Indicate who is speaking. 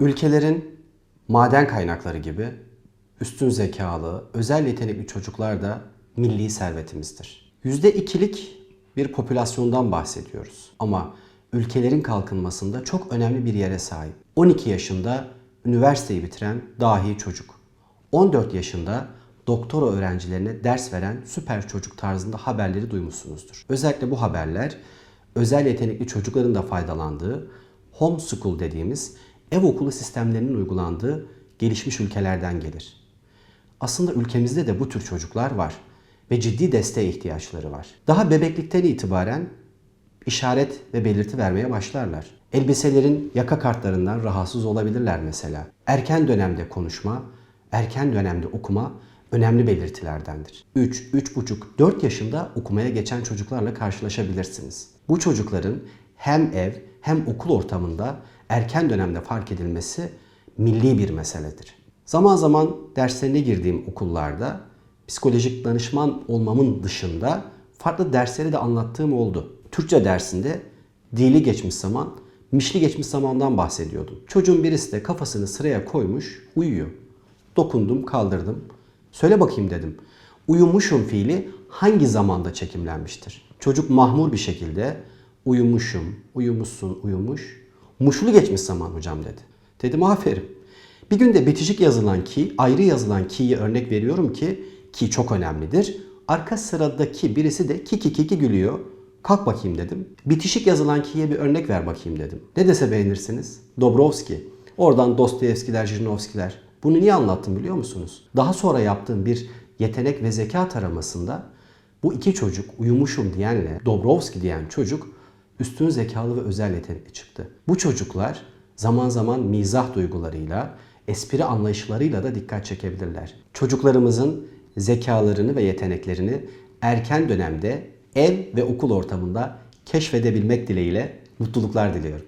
Speaker 1: Ülkelerin maden kaynakları gibi üstün zekalı, özel yetenekli çocuklar da milli servetimizdir. %2'lik bir popülasyondan bahsediyoruz. Ama ülkelerin kalkınmasında çok önemli bir yere sahip. 12 yaşında üniversiteyi bitiren dahi çocuk. 14 yaşında doktora öğrencilerine ders veren süper çocuk tarzında haberleri duymuşsunuzdur. Özellikle bu haberler özel yetenekli çocukların da faydalandığı homeschool dediğimiz ev okulu sistemlerinin uygulandığı gelişmiş ülkelerden gelir. Aslında ülkemizde de bu tür çocuklar var ve ciddi desteğe ihtiyaçları var. Daha bebeklikten itibaren işaret ve belirti vermeye başlarlar. Elbiselerin yaka kartlarından rahatsız olabilirler mesela. Erken dönemde konuşma, erken dönemde okuma önemli belirtilerdendir. 3, 3,5, 4 yaşında okumaya geçen çocuklarla karşılaşabilirsiniz. Bu çocukların hem ev hem okul ortamında erken dönemde fark edilmesi milli bir meseledir. Zaman zaman derslerine girdiğim okullarda psikolojik danışman olmamın dışında farklı dersleri de anlattığım oldu. Türkçe dersinde dili geçmiş zaman, mişli geçmiş zamandan bahsediyordum. Çocuğun birisi de kafasını sıraya koymuş, uyuyor. Dokundum, kaldırdım. Söyle bakayım dedim. Uyumuşum fiili hangi zamanda çekimlenmiştir? Çocuk mahmur bir şekilde uyumuşum, uyumuşsun, uyumuş. Muşlu geçmiş zaman hocam dedi. Dedim aferin. Bir günde bitişik yazılan ki, ayrı yazılan ki'yi örnek veriyorum ki ki çok önemlidir. Arka sıradaki birisi de ki ki ki ki gülüyor. Kalk bakayım dedim. Bitişik yazılan ki'ye bir örnek ver bakayım dedim. Ne dese beğenirsiniz? Dobrovski. Oradan Dostoyevskiler, Jirinovskiler. Bunu niye anlattım biliyor musunuz? Daha sonra yaptığım bir yetenek ve zeka taramasında bu iki çocuk uyumuşum diyenle Dobrovski diyen çocuk üstün zekalı ve özel yetenekli çıktı. Bu çocuklar zaman zaman mizah duygularıyla, espri anlayışlarıyla da dikkat çekebilirler. Çocuklarımızın zekalarını ve yeteneklerini erken dönemde ev ve okul ortamında keşfedebilmek dileğiyle mutluluklar diliyorum.